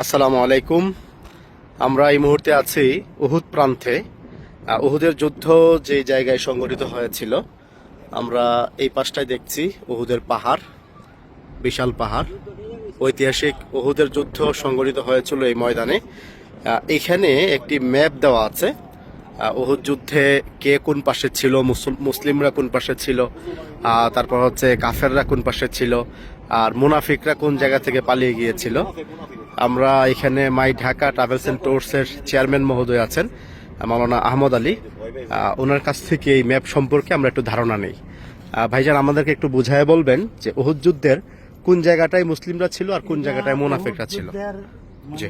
আসসালামু আলাইকুম। আমরা এই মুহূর্তে আছি উহুদ প্রান্তে। উহুদের যুদ্ধ যে জায়গায় সংগঠিত হয়েছিল, আমরা এই পাশটায় দেখছি উহুদের পাহাড়, বিশাল পাহাড়। ঐতিহাসিক উহুদের যুদ্ধ সংগঠিত হয়েছিল এই ময়দানে। এখানে একটি ম্যাপ দেওয়া আছে। উহুদ যুদ্ধে কে কোন পাশে ছিল, মুসল- মুসলিমরা কোন পাশে ছিল তারপর হচ্ছে কাফেররা কোন পাশে ছিল আর মুনাফিকরা কোন জায়গা থেকে পালিয়ে গিয়েছিল? আমরা এখানে মাই ঢাকা ট্রাভেলস এন্ড ট্যুরসের চেয়ারম্যান মহোদয় আছেন মাওলানা আহমদ আলী। ওনার কাছ থেকে এই ম্যাপ সম্পর্কে আমরা একটু ধারণা নেই। ভাইজান আমাদেরকে একটু বুঝায় বলবেন যে উহুদ যুদ্ধের কোন জায়গাটায় মুসলিমরা ছিল আর কোন জায়গাটায় মুনাফিকরা ছিল? জি।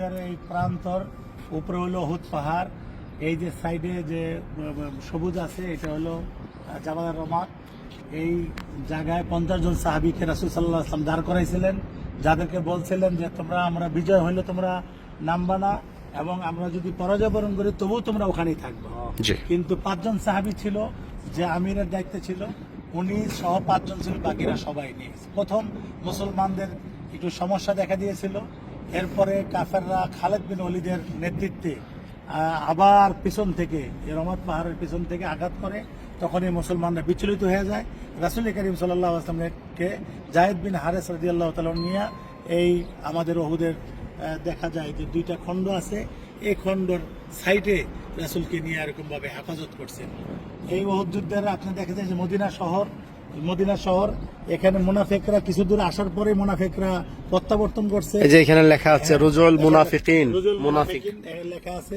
মানে এই প্রান্তর উপরে হলো অহুদ পাহাড় এই যে সাইডে যে সবুজ আছে এটা হলো জাবাদার রমাত এই জায়গায় পঞ্চাশ জন সাহাবিকে রাসুল সাল্লাহ আসলাম দাঁড় করাইছিলেন যাদেরকে বলছিলেন যে তোমরা আমরা বিজয় হইলে তোমরা নামবা না এবং আমরা যদি পরাজয় বরণ করি তবুও তোমরা ওখানেই থাকবে। কিন্তু পাঁচজন সাহাবি ছিল যে আমিরের দায়িত্বে ছিল উনি সহ পাঁচজন ছিল বাকিরা সবাই নিয়ে প্রথম মুসলমানদের একটু সমস্যা দেখা দিয়েছিল। এরপরে কাফেররা খালেদ বিন অলিদের নেতৃত্বে আবার পিছন থেকে এই রহমত পাহাড়ের পিছন থেকে আঘাত করে। তখনই মুসলমানরা বিচলিত হয়ে যায়। রাসুল করিম সাল্লাহ আসলামকে জায়েদ বিন হারেস রাজি আল্লাহ নিয়ে এই আমাদের ওহুদের দেখা যায় যে দুইটা খণ্ড আছে। এই খণ্ডর সাইডে রাসুলকে নিয়ে এরকম ভাবে হেফাজত করছেন। এই ওহুদ যুদ্ধের আপনি দেখা যায় যে মদিনা শহর মদিনা শহর এখানে মুনাফেকরা কিছু দূর আসার পরে মুনাফেকরা প্রত্যাবর্তন করছে। যে এখানে লেখা আছে রুজুল মুনাফিকিন মুনাফিক। মুনাফিকিন, লেখা আছে।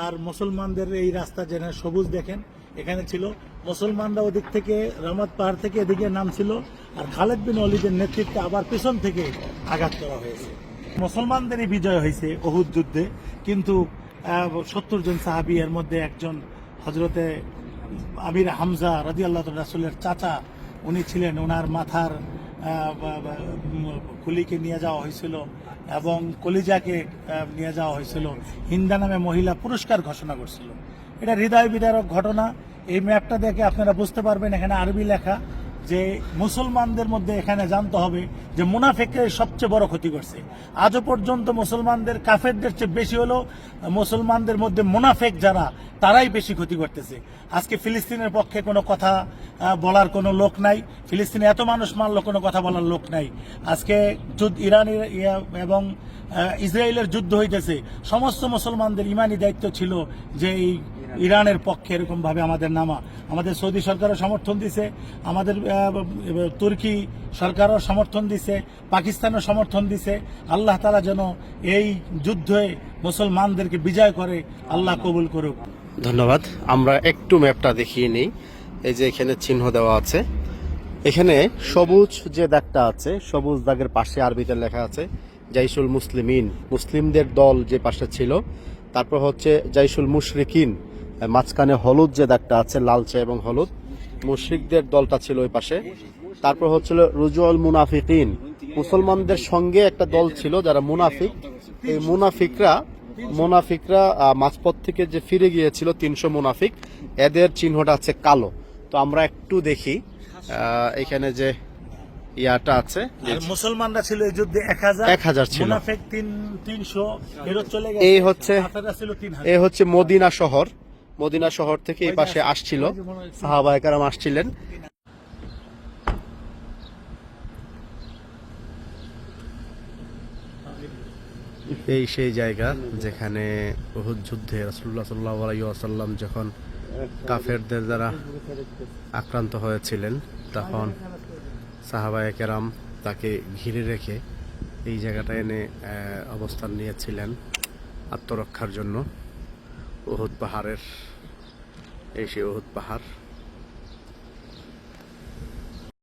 আর মুসলমানদের এই রাস্তা যেন সবুজ দেখেন, এখানে ছিল। মুসলমানরা ওদিক থেকে রহমত পাহাড় থেকে এদিকে নাম ছিল আর খালেদ বিন অলিদের নেতৃত্বে আবার পেছন থেকে আঘাত করা হয়েছে। মুসলমানদেরই বিজয় হয়েছে অহুদ যুদ্ধে, কিন্তু সত্তর জন সাহাবি এর মধ্যে একজন হজরতে আমির হামজা রাজি আল্লাহ রাসুলের চাচা, উনি ছিলেন ওনার মাথার খুলিকে নিয়ে যাওয়া হয়েছিল এবং কলিজাকে নিয়ে যাওয়া হয়েছিল। হিন্দা নামে মহিলা পুরস্কার ঘোষণা করছিল। এটা হৃদয় বিদারক ঘটনা। এই ম্যাপটা দেখে আপনারা বুঝতে পারবেন, এখানে আরবি লেখা যে মুসলমানদের মধ্যে এখানে জানতে হবে যে মুনাফেকের সবচেয়ে বড় ক্ষতি করছে। আজও পর্যন্ত মুসলমানদের কাফেরদের চেয়ে বেশি হলো, মুসলমানদের মধ্যে মুনাফেক যারা, তারাই বেশি ক্ষতি করতেছে। আজকে ফিলিস্তিনের পক্ষে কোনো কথা বলার কোনো লোক নাই। ফিলিস্তিনে এত মানুষ মারলো, কোনো কথা বলার লোক নাই। আজকে যুদ্ধ, ইরানের এবং ইসরায়েলের যুদ্ধ হইতেছে। সমস্ত মুসলমানদের ইমানি দায়িত্ব ছিল যে এই ইরানের পক্ষে এরকম ভাবে আমাদের নামা। আমাদের সৌদি সরকারও সমর্থন দিছে, আমাদের তুর্কি সরকারও সমর্থন দিছে, পাকিস্তানও সমর্থন দিছে। আল্লাহ তালা যেন এই যুদ্ধে মুসলমানদেরকে বিজয় করে, আল্লাহ কবুল করুক। ধন্যবাদ। আমরা একটু ম্যাপটা দেখিয়ে নিই। এই যে এখানে চিহ্ন দেওয়া আছে। এখানে সবুজ যে দাগটা আছে, সবুজ দাগের পাশে আরবিতে লেখা আছে, জাইসুল মুসলিমিন। মুসলিমদের দল যে পাশে ছিল, তারপর হচ্ছে জাইসুল মুশরিকিন। মাঝখানে হলুদ যে দাগটা আছে, লালচে এবং হলুদ। মুশরিকদের দলটা ছিল ওই পাশে। তারপর হচ্ছিল রুজুয়াল মুনাফিকিন। মুসলমানদের সঙ্গে একটা দল ছিল যারা মুনাফিক। এই মুনাফিকরা মুনাফিকরা মাঝপথ থেকে যে ফিরে গিয়েছিল তিনশো মুনাফিক, এদের চিহ্নটা আছে কালো। তো আমরা একটু দেখি এখানে যে ইয়াটা আছে মুসলমানরা ছিল এই যুদ্ধে এক হাজার 1000 ছিল। তিনশো ফেরত চলে গেছে। এই হচ্ছে কাফেররা ছিল তিন হাজার। এ হচ্ছে মদিনা শহর। মদিনা শহর থেকে এই পাশে আসছিল। সাহাবাহিকারাম আসছিলেন। এই সেই জায়গা যেখানে উহুদ যুদ্ধে রাসুল্লাহ সাল্লাহ আলাইসাল্লাম যখন কাফেরদের দ্বারা আক্রান্ত হয়েছিলেন, তখন সাহাবায় কেরাম তাকে ঘিরে রেখে এই জায়গাটা এনে অবস্থান নিয়েছিলেন আত্মরক্ষার জন্য। ওহুদ পাহাড়ের, এই সে ওহুদ পাহাড়।